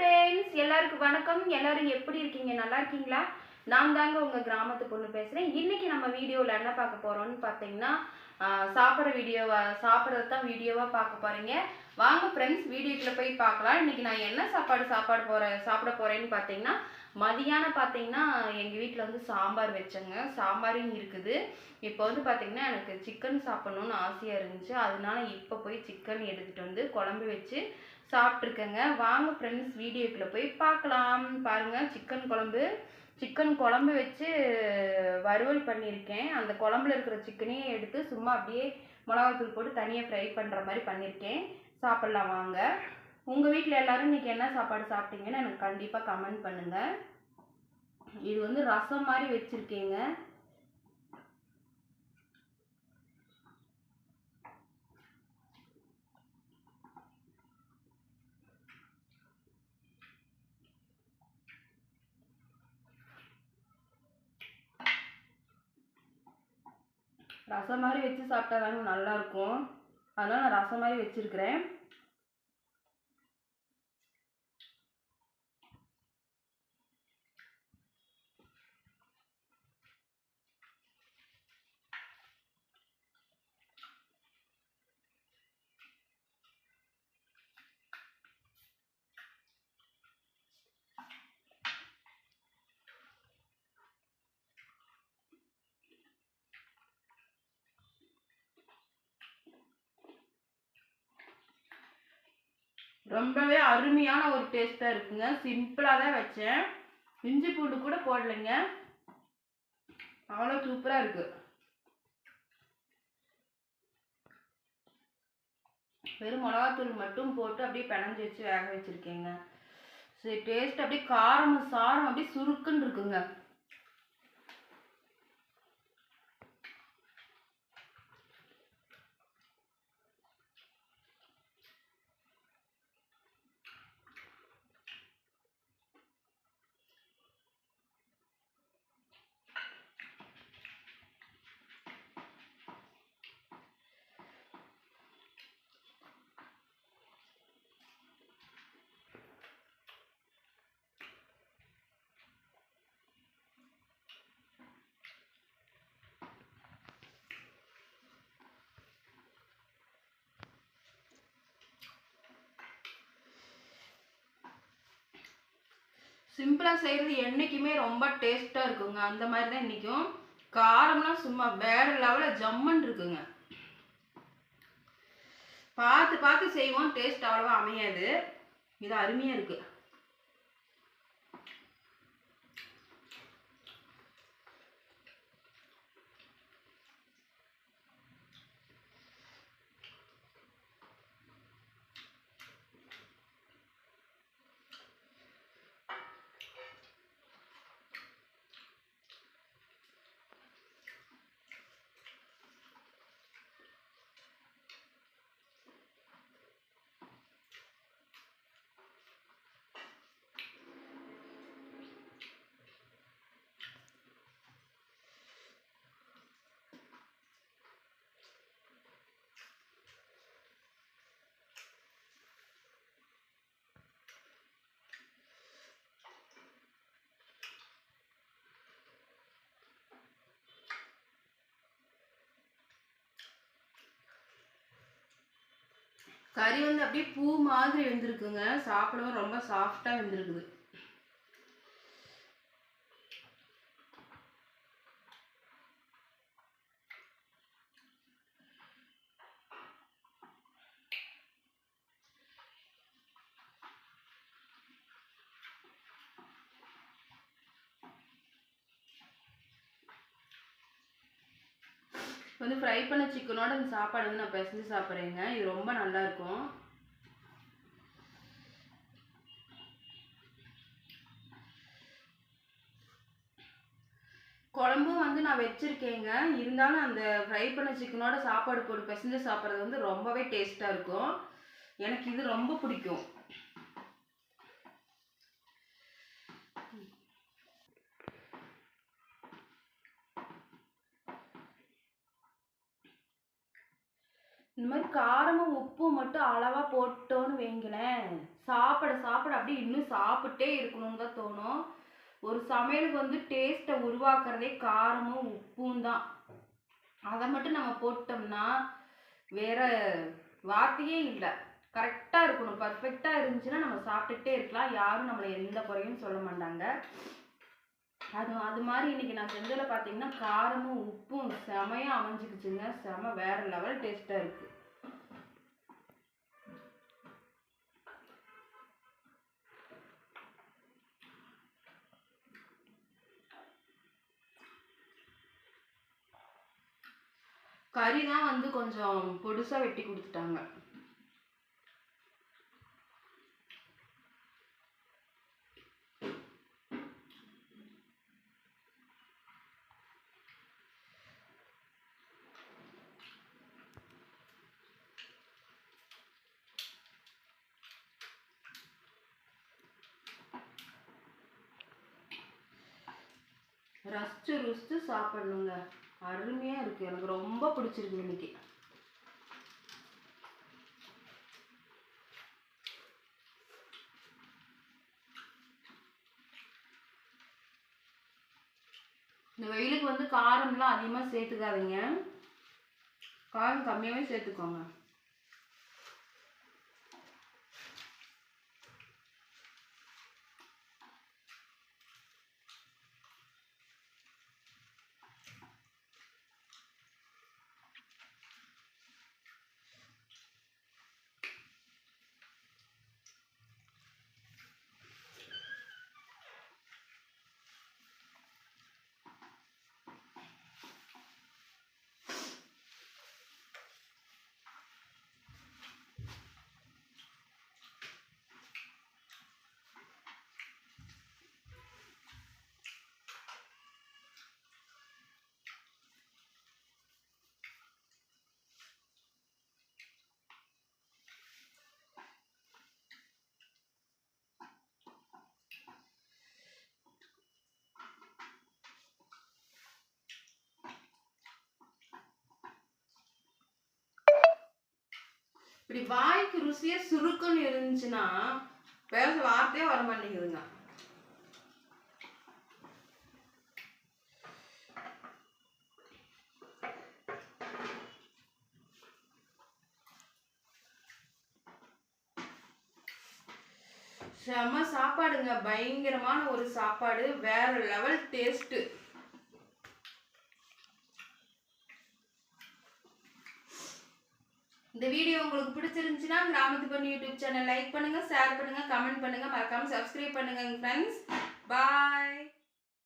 Friends எல்லாருக்கும் வணக்கம். எல்லாரும் எப்படி இருக்கீங்க? நல்லா இருக்கீங்களா? நான் தாங்க உங்கள் கிராமத்து பொண்ணு பேசுகிறேன் இன்னைக்கு நம்ம வீடியோவில் என்ன பார்க்க போகிறோம்னு பார்த்தீங்கன்னா சாப்பிட்ற வீடியோவா சாப்பிட்றது தான் வீடியோவாக பார்க்க போகிறீங்க வாங்க ஃப்ரெண்ட்ஸ் வீடியோக்குள்ளே போய் பார்க்கலாம். இன்றைக்கி நான் என்ன சாப்பாடு சாப்பாடு போகிறேன் சாப்பிட போகிறேன்னு பார்த்தீங்கன்னா மதியானம் பார்த்தீங்கன்னா எங்கள் வீட்டில் வந்து சாம்பார் வச்சேங்க. சாம்பாரும் இருக்குது. இப்போ வந்து பார்த்தீங்கன்னா எனக்கு சிக்கன் சாப்பிட்ணுன்னு ஆசையாக இருந்துச்சு. அதனால இப்போ போய் சிக்கன் எடுத்துகிட்டு வந்து குழம்பு வச்சு சாப்பிட்ருக்கேங்க வாங்க ஃப்ரெண்ட்ஸ் வீடியோக்குள்ளே போய் பார்க்கலாம். பாருங்கள் சிக்கன் குழம்பு. சிக்கன் குழம்பு வச்சு வறுவல் பண்ணியிருக்கேன். அந்த குழம்புல இருக்கிற சிக்கனையும் எடுத்து சும்மா அப்படியே மிளகாத்தூள் போட்டு தனியாக ஃப்ரை பண்ணுற மாதிரி பண்ணியிருக்கேன். சாப்பிட்லாம் வாங்க. உங்கள் வீட்டில் எல்லோரும் இன்றைக்கி என்ன சாப்பாடு சாப்பிட்டீங்கன்னு எனக்கு கண்டிப்பாக கமெண்ட் பண்ணுங்கள் இது வந்து ரசம் மாதிரி வச்சுருக்கேங்க. ரசம் மாதிரி வச்சு சாப்பிட்டா தாங்க நல்லாயிருக்கும். அதனால் நான் ரசம் மாதிரி வச்சுருக்கிறேன். ரொம்பவே அருமையான ஒரு டேஸ்ட்டாக இருக்குங்க. சிம்பிளாக தான் வச்சேன். இஞ்சி பூண்டு கூட போடலைங்க. அவ்வளோ சூப்பராக இருக்குது வெறும் மிளகாத்தூள் மட்டும் போட்டு அப்படியே பிணைஞ்சி வச்சு வேக வச்சுருக்கேங்க. சரி டேஸ்ட் அப்படியே காரம் சாரம் அப்படியே சுருக்குன்னு இருக்குங்க. சிம்பிளாக செய்கிறது என்றைக்குமே ரொம்ப டேஸ்ட்டாக இருக்குங்க. அந்த மாதிரி தான் இன்றைக்கும் காரம்லாம் சும்மா வேற லெவலில் ஜம்மன் இருக்குங்க. பார்த்து பார்த்து செய்வோம். டேஸ்ட் அவ்வளோவா அமையாது. இது அருமையாக இருக்குது கறி வந்து அப்படியே பூ மாதிரி வெந்திருக்குங்க. சாப்பிடவும் ரொம்ப சாஃப்டாக வெந்திருக்குது. வந்து ஃப்ரை பண்ண சிக்கனோட இந்த சாப்பாடு வந்து நான் பிசைஞ்சு சாப்பிட்றேங்க. இது ரொம்ப நல்லாயிருக்கும். குழம்பும் வந்து நான் வச்சுருக்கேங்க. இருந்தாலும் அந்த ஃப்ரை பண்ண சிக்கனோட சாப்பாடு போட்டு பிசைஞ்சு சாப்பிட்றது வந்து ரொம்பவே டேஸ்ட்டாக இருக்கும். எனக்கு இது ரொம்ப பிடிக்கும். இந்த மாதிரி காரமும் உப்பும் மட்டும் அளவாக போட்டோன்னு வைங்களேன். சாப்பிட சாப்பிட அப்படியே இன்னும் சாப்பிட்டே இருக்கணும்னு தான் தோணும். ஒரு சமையலுக்கு வந்து டேஸ்ட்டை உருவாக்குறதே காரமும் உப்பும் தான். அதை மட்டும் நம்ம போட்டோம்னா வேற வார்த்தையே இல்லை. கரெக்டாக இருக்கணும் பர்ஃபெக்டாக இருந்துச்சுன்னா நம்ம சாப்பிட்டுட்டே இருக்கலாம். யாரும் நம்மளை எந்த குறையும் சொல்ல மாட்டாங்க. அது அது மாதிரி இன்னைக்கு நான் செஞ்சதில் பார்த்தீங்கன்னா காரமும் உப்பும் செமையாக அமைஞ்சிக்கிச்சுங்க. செம வேறு லெவல் டேஸ்ட்டாக இருக்குது கறி தான் வந்து கொஞ்சம் பொடுசாக வெட்டி கொடுத்துட்டாங்க. ரசிச்சு ருசிச்சு சாப்பிடணுங்க. அருமையாக இருக்குது எனக்கு ரொம்ப பிடிச்சிருக்கு இன்னைக்கு. இந்த வெயிலுக்கு வந்து காரம்லாம் அதிகமாக சேர்த்துக்காதீங்க. காரம் கம்மியாகவே சேர்த்துக்கோங்க. இப்படி வாய்க்கு ருசியா சுருக்குன்னு இருந்துச்சுன்னா பேச வார்த்தையே வர மாட்டேங்குதுங்க. செம சாப்பாடுங்க. பயங்கரமான ஒரு சாப்பாடு. வேற லெவல் டேஸ்ட்டு இந்த வீடியோ உங்களுக்கு பிடிச்சிருந்துச்சுன்னா கிராமத்து பண்ணி யூடியூப் சேனல் லைக் பண்ணுங்க ஷேர் பண்ணுங்க கமெண்ட் பண்ணுங்க. மறக்காம சப்ஸ்கிரைப் பண்ணுங்க ஃப்ரெண்ட்ஸ் பாய்